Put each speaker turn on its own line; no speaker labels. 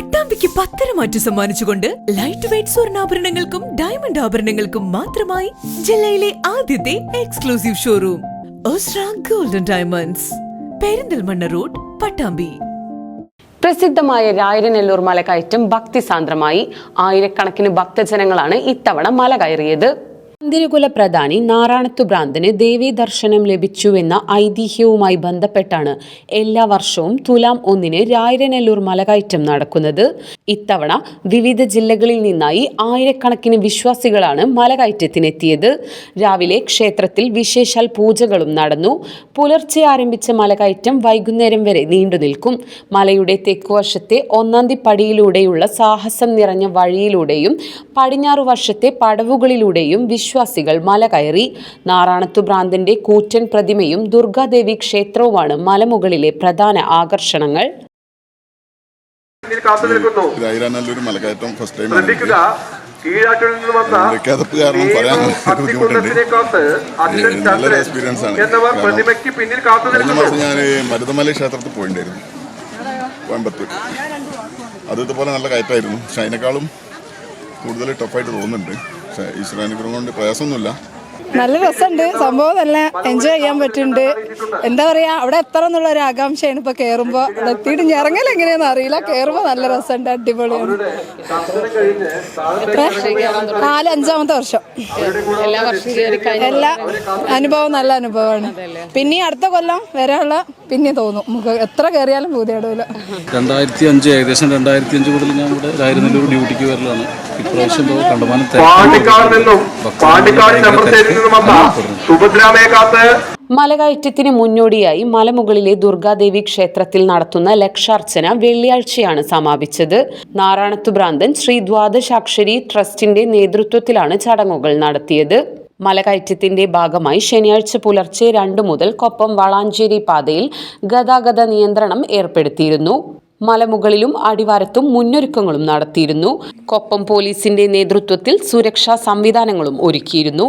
പട്ടാമ്പിക്ക് പത്തര മാറ്റി സമ്മാനിച്ചുകൊണ്ട് ലൈറ്റ് വെയിറ്റ് സ്വർണാഭരണങ്ങൾക്കും ഡയമണ്ട് ആഭരണങ്ങൾക്കും മാത്രമായി ജില്ലയിലെ ആദ്യത്തെ exclusive showroom golden diamonds Perinthalmanna road Pattambi.
പ്രസിദ്ധമായ രായരനെല്ലൂർ മലകയറ്റം ഭക്തിസാന്ദ്രമായി ആയിരക്കണക്കിന് ഭക്തജനങ്ങളാണ് ഇത്തവണ മല കയറിയത്. മന്ദിരകുല പ്രധാനി നാറാണത്തു ഭ്രാന്തന് ദേവീ ദർശനം ലഭിച്ചുവെന്ന ഐതിഹ്യവുമായി ബന്ധപ്പെട്ടാണ് എല്ലാ വർഷവും തുലാം ഒന്നിന് രായരനെല്ലൂർ മലകയറ്റം നടക്കുന്നത്. ഇത്തവണ വിവിധ ജില്ലകളിൽ നിന്നായി ആയിരക്കണക്കിന് വിശ്വാസികളാണ് മലകയറ്റത്തിനെത്തിയത്. രാവിലെ ക്ഷേത്രത്തിൽ വിശേഷാൽ പൂജകളും നടന്നു. പുലർച്ചെ ആരംഭിച്ച മലകയറ്റം വൈകുന്നേരം വരെ നീണ്ടുനിൽക്കും മലയുടെ തെക്കുവശത്തെ ഒന്നാന്തി പടിയിലൂടെയുള്ള സാഹസം നിറഞ്ഞ വഴിയിലൂടെയും പടിഞ്ഞാറു വർഷത്തെ പടവുകളിലൂടെയും വിശ്വാസികൾ മല കയറി നാറാണത്തു ഭ്രാന്തന്റെ കൂറ്റൻ പ്രതിമയും ദുർഗാദേവി ക്ഷേത്രവുമാണ് മലമുകളിലെ പ്രധാന ആകർഷണങ്ങൾ.
കാത്തു നിൽക്കുന്നു
നല്ലൊരു മലകയറ്റം ഫസ്റ്റ് ടൈം
ശ്രദ്ധിക്കുക നിന്ന് വന്ന
നല്ലൊരു എക്സ്പീരിയൻസ് ആണ്.
എന്നവർ
കാരണം
പ്രതിമയ്ക്ക് പിന്നിൽ കാത്തു
കഴിഞ്ഞ
നിൽക്കുന്നു
മാസം ഞാൻ മരുതമല ക്ഷേത്രത്തിൽ പോയിണ്ടായിരുന്നു. കോയമ്പത്തൂർ. അത് ഇതുപോലെ നല്ല കയറ്റായിരുന്നു പക്ഷെ അതിനേക്കാളും കൂടുതൽ ടഫായിട്ട് തോന്നുന്നുണ്ട്. പക്ഷേ ഈശ്വരാനുഗ്രഹം കൊണ്ട് പ്രയാസമൊന്നുമില്ല.
നല്ല രസമുണ്ട്. സംഭവം നല്ല എൻജോയ് ചെയ്യാൻ പറ്റുന്നുണ്ട്. എന്താ പറയാ അവിടെ എത്തണം എന്നുള്ള ഒരു ആകാംക്ഷയാണ് ഇപ്പൊ കേറുമ്പോ. അവിടെ എത്തിയിട്ട് ഇറങ്ങൽ എങ്ങനെയാന്ന് അറിയില്ല. കേറുമ്പോ നല്ല രസമുണ്ട് അടിപൊളിയാണ്. നാലഞ്ചാമത്തെ നാല് അഞ്ചാമത്തെ വർഷം. എല്ലാ അനുഭവം നല്ല അനുഭവമാണ്. പിന്നെ അടുത്ത കൊല്ലം വരാനുള്ള പിന്നെ തോന്നും. നമുക്ക് എത്ര കയറിയാലും പൂതിയാടൂല
രണ്ടായിരത്തി അഞ്ച് ഏകദേശം രണ്ടായിരത്തി അഞ്ച് മുതൽ ഞാൻ ഇവിടെ ഡ്യൂട്ടിക്ക് വരലാണ്.
പാണ്ടിക്കാട് നിന്നും പാണ്ടിക്കാട് ചെമ്പ്രശ്ശേരിയിൽ നിന്നും വന്ന
മലകയറ്റത്തിന് മുന്നോടിയായി മലമുകളിലെ ദുർഗാദേവി ക്ഷേത്രത്തിൽ നടത്തുന്ന ലക്ഷാർച്ചന വെള്ളിയാഴ്ചയാണ് സമാപിച്ചത്. നാരായണത്തുഭ്രാന്തൻ ശ്രീ ദ്വാദശാക്ഷരി ട്രസ്റ്റിന്റെ നേതൃത്വത്തിലാണ് ചടങ്ങുകൾ നടത്തിയത്. മലകയറ്റത്തിന്റെ ഭാഗമായി ശനിയാഴ്ച പുലർച്ചെ രണ്ടു മുതൽ കൊപ്പം വളാഞ്ചേരി പാതയിൽ ഗതാഗത നിയന്ത്രണം ഏർപ്പെടുത്തിയിരുന്നു. മലമുകളിലും അടിവാരത്തും മുന്നൊരുക്കങ്ങളും നടത്തിയിരുന്നു. കൊപ്പം പോലീസിന്റെ നേതൃത്വത്തിൽ സുരക്ഷാ സംവിധാനങ്ങളും ഒരുക്കിയിരുന്നു.